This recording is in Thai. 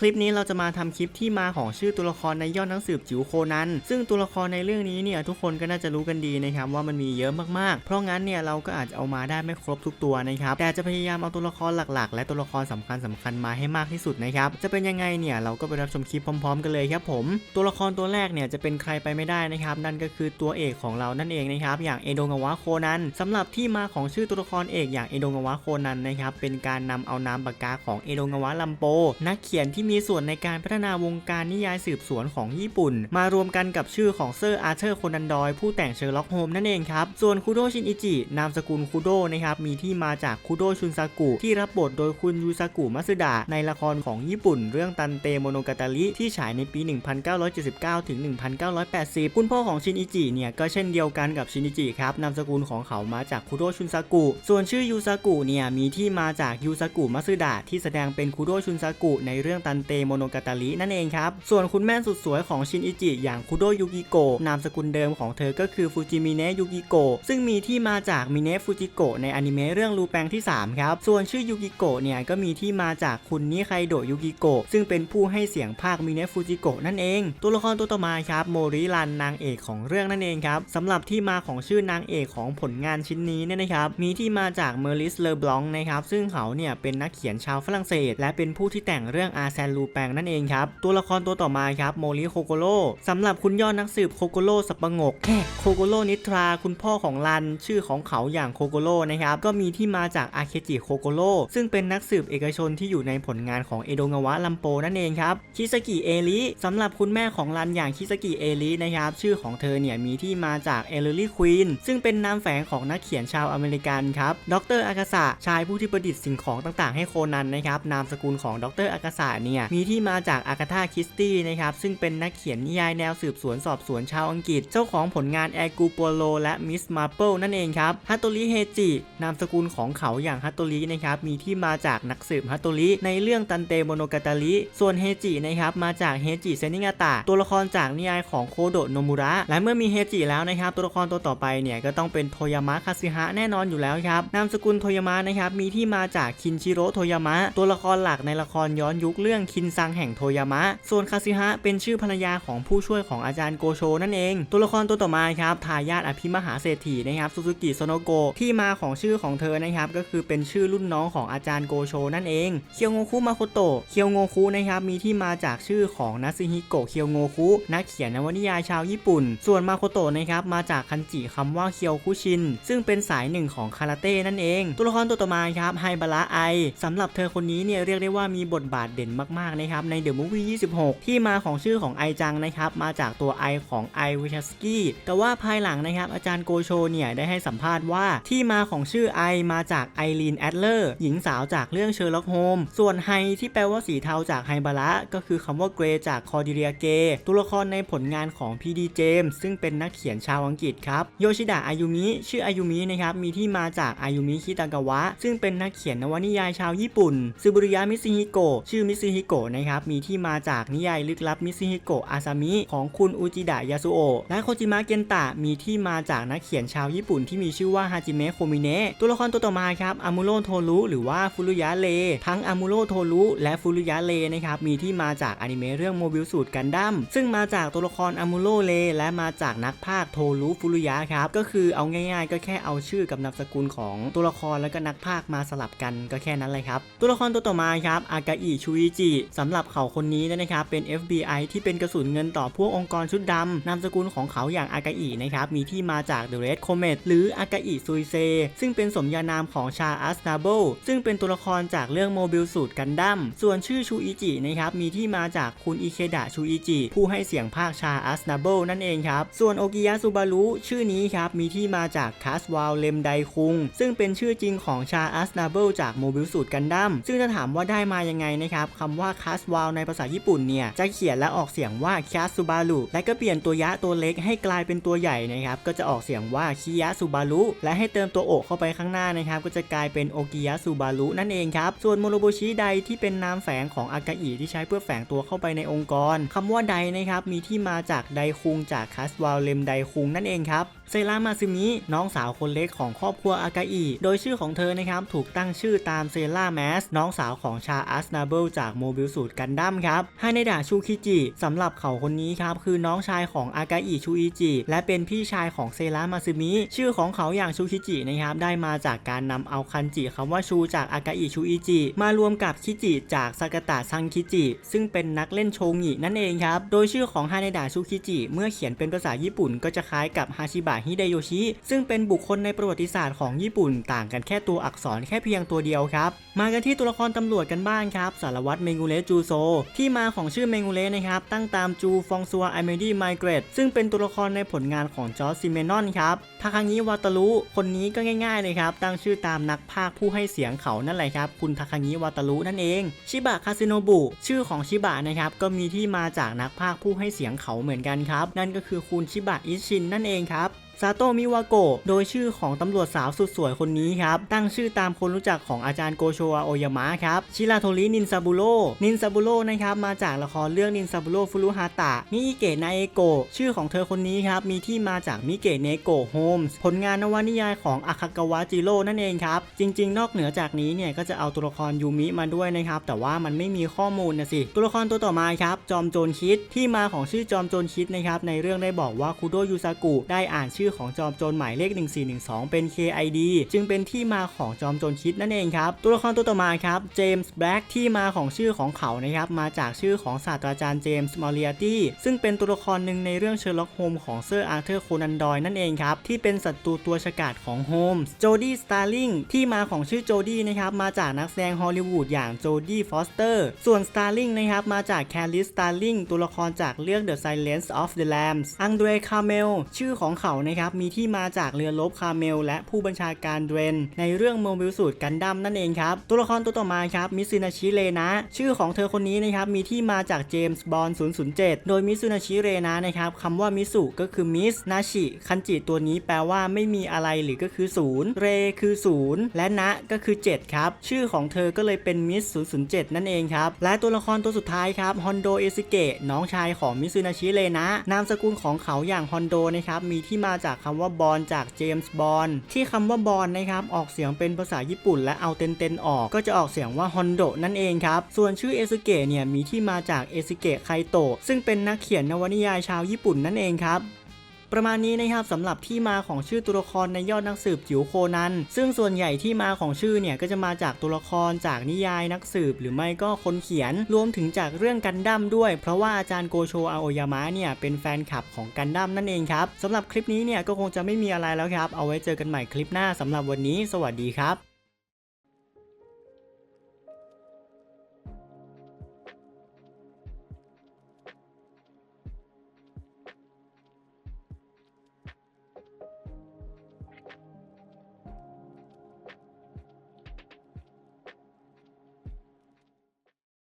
คลิปนี้เราจะมาทำคลิปที่มาของชื่อตัวละครในยอดหนังสืบจิ๋วโคนัน ซึ่งตัวละครในเรื่องนี้เนี่ยทุกคนก็น่าจะรู้กันดีนะครับว่ามันมีเยอะมากๆ เพราะงั้นเนี่ยเราก็อาจจะเอามาได้ไม่ครบทุกตัวนะครับ แต่จะพยายามเอาตัวละครหลักๆ และตัวละครสำคัญสคัญๆมาให้มากที่สุดนะครับ จะเป็นยังไงเนี่ยเราก็ไปรับชมคลิปพร้อม ๆ กันเลยครับผม ตัวละครตัวแรกเนี่ยจะเป็นใครไปไม่ได้นะครับ นั่นก็คือตัวเอกของเรานั่นเองนะครับ อย่างเอโดงาวะโคนันสำหรับที่มาของชื่อตัวละครเอกอย่างเอโดงาวะโคนันนะครับเป็นการนำเอานามปากกาของเอโดงาวะลัมโป นักเขียนที่มีส่วนในการพัฒนาวงการนิยายสืบสวนของญี่ปุ่น มารวมกันกับชื่อของเซอร์อาร์เธอร์โคนันดอยผู้แต่งเชอร์ล็อกโฮมนั่นเองครับ ส่วนคุโดชินอิจินามสกุลคุโดนะครับมีที่มาจากคุโดชุนซากุที่รับบทโดยคุณยูซากุมัสึดะในละครของญี่ปุ่น เรื่องตันเตโมโนกาตาริที่ฉายในปี 1979 ถึง 1980 คุณพ่อของชินอิจิเนี่ยก็เช่นเดียวกันกับชินอิจิครับนามสกุลของเขามาจากคุโดชุนซากุ ส่วนชื่อยูซากุเนี่ยมีที่มาจากยูซากุมัสึดะที่แสดงเป็นคุโดชุนซากุในเรื่องตันเตโมโนกาตารินั่นเองครับ ส่วนคุณแม่สุดสวยของชินอิจิ อย่างคุโดยุกิโกะนามสกุลเดิมของเธอก็คือฟูจิมิเนะยุกิโกะซึ่งมีที่มาจากมิเนะฟูจิโกะในอนิเมะเรื่องรูแปงที่ 3 ครับ ส่วนชื่อยุกิโกะเนี่ยก็มีที่มาจากคุณนิไคโดยุกิโกะซึ่งเป็นผู้ให้เสียงภาคมิเนะฟูจิโกะนั่นเอง ตัวละครตัวต่อมาครับโมริรันนางเอกของเรื่องนั่นเองครับสำหรับที่มาของชื่อนางเอกของผลงานชิ้นนี้เนี่ยนะครับมีที่มาจากเมอริสเลอบลองนะครับซึ่งเขาเนี่ยเป็นนักเขียนชาวฝรั่งเศส และเป็นผู้ที่แต่งเรื่องอาแซนลูแปงนั่นเองครับ ตัวละครตัวต่อมาครับโมริโคโกโร่สำหรับคุณยอดนักสืบโคโกโร่สับปะงกแค่โคโกโร่นิทราคุณพ่อของรัน ชื่อของเขาอย่างโคโกโร่นะครับก็มีที่มาจากอาเคจิโคโกโร่ซึ่งเป็นนักสืบเอกชนที่อยู่ในผลงานของเอโดงาวะลัมโปนั่นเองครับคิสกิเอริสำหรับคุณแม่ของรันอย่างคิสกิเอรินะครับชื่อของเธอเนี่ยมีที่มาจากเอลลี่ควีนซึ่งเป็นนามแฝงของนักเขียนชาวอเมริกันครับดรอากาสะชายผู้ที่ประดิษฐ์สิ่งของต่างๆ ให้โคนันนะครับนามสกุลของดรอากาสะเนี่ยมีที่มาจากอากาธาคริสตี้นะครับซึ่งเป็นนักเขียนนิยายแนวสืบสวนสอบสวนชาวอังกฤษ เจ้าของผลงานแอกูโปโลและมิสมาเปิลนั่นเองครับฮัตโตริเฮจินามสกุลของเขาอย่างฮัตโตรินะครับมีที่มาจากนักสืบฮัตโตริในเรื่องตันเตโมโนกาตาริส่วนเฮจินะครับมาจากเฮจิเซนิงาตะตัวละครจากนิยายของโคโดะโนมุระและเมื่อมีเฮจิแล้วนะครับตัวละครตัวต่อไปเนี่ยก็ต้องเป็นโทยามะคาซิฮะแน่นอนอยู่แล้วครับนามสกุลโทยามะนะครับมีที่มาจากคินชิโร่โทยามะตัวละครหลักในละครย้อนยุคเรื่องคินซังแห่งโทยามะ ส่วนคาซิฮะเป็นชื่อภรรยาของผู้ช่วยของอาจารย์โกโชนั่นเอง ตัวละครตัวต่อมาครับทายาทอภิมหาเศรษฐีนะครับซูซูกิโซโนโกะที่มาของชื่อของเธอนะครับก็คือเป็นชื่อรุ่นน้องของอาจารย์โกโชนั่นเองเคียวโงคุมาโคโตะเคียวโงคุนะครับมีที่มาจากชื่อของนัซึฮิโกะเคียวโงคุนักเขียนนวนิยายชาวญี่ปุ่น ส่วนมาโคโตะนะครับมาจากคันจิคำว่าเคียวคุชิน ซึ่งเป็นสายหนึ่งของคาราเต้นั่นเอง ตัวละครตัวต่อมาครับไฮบาระไอสำหรับเธอคนนี้เนี่ยเรียกได้ว่ามีบทบาทเด่นมากๆนะครับในเดอะมูฟวี่26 ที่มาของชื่อของไอจังนะครับมาจากตัวไอของไอวิชัสกี้แต่ว่าภายหลังนะครับอาจารย์โกโชเนี่ยได้ให้สัมภาษณ์ว่าที่มาของชื่อไอมาจากไอรีนแอดเลอร์หญิงสาวจากเรื่องเชอร์ล็อกโฮมส่วนไฮที่แปลว่าสีเทาจากไฮบาระก็คือคำว่าเกรจากคอดิเรียเกตัวละครในผลงานของพีดีเจมส์ซึ่งเป็นนักเขียนชาวอังกฤษครับโยชิดะอายุมิชื่ออายุมินะครับมีที่มาจากอายุมิคิตากาวะ ซึ่งเป็นนักเขียนนวนิยายชาวญี่ปุ่นซูบุริยะมิซิฮิโกะชื่อมิซิฮิโกะนะครับมีที่มาจากนิยายลึกลับมิซิฮิโกะอาซามิของคุณอุจิดะยาสุโอะและโคจิมะเกนตะมีที่มาจากนักเขียนชาวญี่ปุ่นที่มีชื่อว่าฮาจิเมะโคมิเนะตัวละครตัวต่อมาครับอามุโรโทรุหรือว่าฟุรุยะเลทั้งอามุโรโทรุและฟุรุยะเลนะครับมีที่มาจากอนิเมะเรื่องโมบิลสูตรกันดั้มซึ่งมาจากตัวละครอามุโรเลและมาจากนักพากย์โทรุฟุรุยะครับก็คือเอาง่ายๆ ก็แค่เอาชื่อกับนามสกุลของตัวละครแล้วก็นักพากย์มาสลับกันก็แค่นั้นเลยครับตัวละครตัวต่อมาครับอากาอิชูอิจิสำหรับเขาคนนี้นยนะครับเป็น FBI ที่เป็นกระสุนเงินต่อพวกองค์กรชุดดำนามสกุลของเขาอย่างอากาอินะครับมีที่มาจาก The Red Comet หรืออากาอิซุยเซ ซึ่งเป็นสมญานามของชาอัสนาโบซึ่งเป็นตัวละครจากเรื่องโมบิลสูตรกันดั้มส่วนชื่อชูอิจินะครับมีที่มาจากคุณอิเคดะชูอิจิผู้ให้เสียงภาคชาอัสนาโบนั่นเองครับ ส่วนโอกิยะซูบารุชื่อนี้ครับมีที่มาจากคาสวาลเลมไดคุงซึ่งเป็นชื่อจริงของชาอัสนาโบจากโมบิลสูตรกันดั้มซึ่งจะถามว่าได้มายังไงนะครับคำว่าคาสวาลในภาษาญี่ปุ่นเนี่ยจะเขียนและออกเสียงว่าคาซูบารุและก็เปลี่ยนตัวยะตัวเล็กให้กลายเป็นตัวใหญ่นะครับก็จะออกเสียงว่าคิยะซูบารุและให้เติมตัวโอกเข้าไปข้างหน้านะครับก็จะกลายเป็นโอกิยะซูบารุนั่นเองครับส่วนโมโนโบชิไดที่เป็นนามแฝงของอากาอิที่ใช้เพื่อแฝงตัวเข้าไปในองค์กรคำว่าไดนะครับมีที่มาจากไดคุงจากคาสวาลเลมไดคุงนั่นเองครับเซรามาซึมิน้องสาวคนเล็กของครอบครัวอากาอิโดยชื่อของเธอนะครับถูกตั้งชื่อตามเซราแมสน้องสาวของชาอัสนาเบิลจากโมบิลสูตรกันดั้มครับฮาเนดะชูคิจิสำหรับเขาคนนี้ครับคือน้องชายของอากาอิชูอิจิและเป็นพี่ชายของเซรามาซึมิชื่อของเขาอย่างชูคิจินะครับได้มาจากการนำเอาคันจิคำว่าชูจากอากาอิชูอิจิมารวมกับคิจิจากซากาตะซังคิจิซึ่งเป็นนักเล่นโชงินั่นเองครับโดยชื่อของฮาเนดะชูคิจิเมื่อเขียนเป็นภาษาญี่ปุ่น ก็จะคล้ายกับฮาชิบะฮิเดโยชิซึ่งเป็นบุคคลในประวัติศาสตร์ของญี่ปุ่น ต่างกันแค่ตัวอักษรแค่เพียงตัวเดียวครับมากันที่ตัวละครตำรวจกันบ้างครับสารวัตรเมงเลจูโซ ที่มาของชื่อเมงูเลนะครับตั้งตามจูฟองซัวไอเมดี้ไมเกรตซึ่งเป็นตัวละครในผลงานของจอร์จซิเมนอนครับทาคางิวาตารุคนนี้ก็ง่ายๆเลยครับตั้งชื่อตามนักพากผู้ให้เสียงเขานั่นแหละครับคุณทาคางิวาตารุนั่นเอง ชิบะคาซิโนบุชื่อของชิบะนะครับก็มีที่มาจากนักพากผู้ให้เสียงเขาเหมือนกันครับนั่นก็คือคุณชิบะอิชินนั่นเองครับ ซาโตมิวาโกะโดยชื่อของตำรวจสาวสุดสวยคนนี้ครับ ตั้งชื่อตามคนรู้จักของอาจารย์โกโชอาโอยามะครับชิราโทรินินซาบุโร่นินซาบุโร่นะครับมาจากละครเรื่องนินซาบุโร่ฟุรุฮาตะมิอิเกะนาเอโกะชื่อของเธอคนนี้ครับมีที่มาจากมิเกะเนโกะโฮมส์ผลงานนวนิยายของอาคากาวะจิโร่นั่นเองครับ จริง ๆ นอกเหนือจากนี้เนี่ยก็จะเอาตัวละครยูมิมาด้วยนะครับ แต่ว่ามันไม่มีข้อมูลนะสิ ตัวละครตัวต่อมาครับ จอมโจรคิดที่มาของชื่อจอมโจรคิดนะครับในเรื่องได้บอกว่าคุโดยูซากุได้อ่านชื่อของจอมโจรหมายเลข 1412 เป็น KID จึงเป็นที่มาของจอมโจรคิดนั่นเองครับ ตัวละครตัวต่อมาครับเจมส์แบล็กที่มาของชื่อของเขานะครับมาจากชื่อของศาสตราจารย์เจมส์มอริอาตี้ซึ่งเป็นตัวละครหนึ่งในเรื่องเชอร์ล็อกโฮมของเซอร์อาร์เธอร์โคนันดอยนั่นเองครับที่เป็นศัตรูตัวฉกาจของโฮมส์โจดี้สตาร์ลิงที่มาของชื่อโจดี้นะครับมาจากนักแสดงฮอลลีวูดอย่างโจดี้ฟอสเตอร์ส่วนสตาร์ลิงนะครับมาจากแคลริสสตาร์ลิงตัวละครจากเรื่อง The Silence of the Lambs อังเดรคาเมลชื่อของเขานะครับมีที่มาจากเรือรบคาเมล และผู้บัญชาการเดรน ในเรื่องโมบิลสูตรกันดั้มนั่นเองครับ ตัวละครตัวต่อมาครับมิซุนาชิเรนะ ชื่อของเธอคนนี้นะครับมีที่มาจากเจมส์บอล007 โดยมิซุนาชิเรนะนะครับคำว่ามิสุก็คือมิสนาชิคันจิตัวนี้แปลว่าไม่มีอะไรหรือก็คือศูนย์เรคือศูนย์และนะก็คือ 7 ครับ ชื่อของเธอก็เลยเป็นมิส007 นั่นเองครับ และตัวละครตัวสุดท้ายครับฮอนโดเอซิเกะน้องชายของมิซุนาชิเรนะนามสกุลของเขาอย่างฮอนโดนะครับมีที่มาจากากคำว่าบอลจากเจมส์บอลที่คำว่าบอลนะครับออกเสียงเป็นภาษาญี่ปุ่น และเอาเต็นๆออกก็จะออกเสียงว่าฮอนโดนั่นเองครับส่วนชื่อเอซุเกะเนี่ยมีที่มาจากเอซุเกะไคโตะซึ่งเป็นนักเขียนนวนิยายชาวญี่ปุ่นนั่นเองครับ ประมาณนี้นะครับสำหรับที่มาของชื่อตัวละครในยอดนักสืบจิ๋วโคนัน ซึ่งส่วนใหญ่ที่มาของชื่อเนี่ยก็จะมาจากตัวละครจากนิยายนักสืบหรือไม่ก็คนเขียน รวมถึงจากเรื่องกันดั้มด้วย เพราะว่าอาจารย์โกโชอาโอยามะเนี่ยเป็นแฟนคลับของกันดั้มนั่นเองครับสำหรับคลิปนี้เนี่ยก็คงจะไม่มีอะไรแล้วครับ เอาไว้เจอกันใหม่คลิปหน้าสำหรับวันนี้ สวัสดีครับ